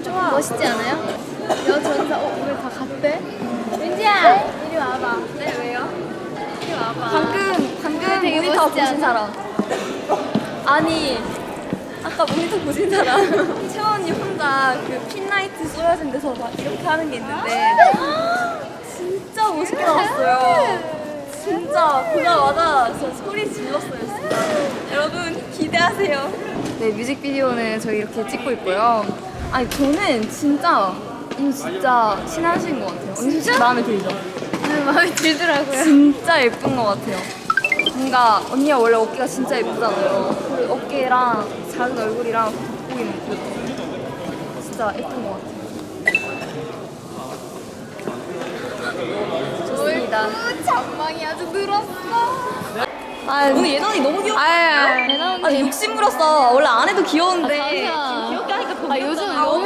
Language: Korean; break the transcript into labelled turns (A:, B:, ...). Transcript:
A: 기분 좋아. 멋있지 않아요? 여전사, 어, 우리 다 갔대? 은지야! 이리 와봐. 네, 왜요? 이리 와봐.
B: 방금 방금
A: 되게
B: 모니터
A: 멋있지
B: 보신
A: 않아?
B: 사람 아니 아까 모니터 보신 사람 채원 언니 혼자 그 핀라이트 쏘여진 데서 막 이렇게 하는 게 있는데 진짜 멋있게 나왔어요 진짜 보자마자 진짜 소리 질렀어요 진짜 여러분 기대하세요 네 뮤직비디오는 저희 이렇게 찍고 있고요 아니 저는 진짜 언니 진짜 신하신 것 같아요 언니 진짜 마음에 들죠?
A: 네, 마음에 들더라고요.
B: 진짜 예쁜 것 같아요. 뭔가 언니가 원래 어깨가 진짜 예쁘잖아요. 그 어깨랑 작은 얼굴이랑 돋보이는 그 진짜 예쁜 것 같아요. 좋습니다.
A: 얼굴 잔망이 아주 늘었어.
B: 아 오늘 예전이 너무 귀엽다.
A: 아유, 예나 언니.
B: 아니 욕심 부렸어. 원래 안 해도 귀여운데.
A: 아, 아 요즘 아, 너무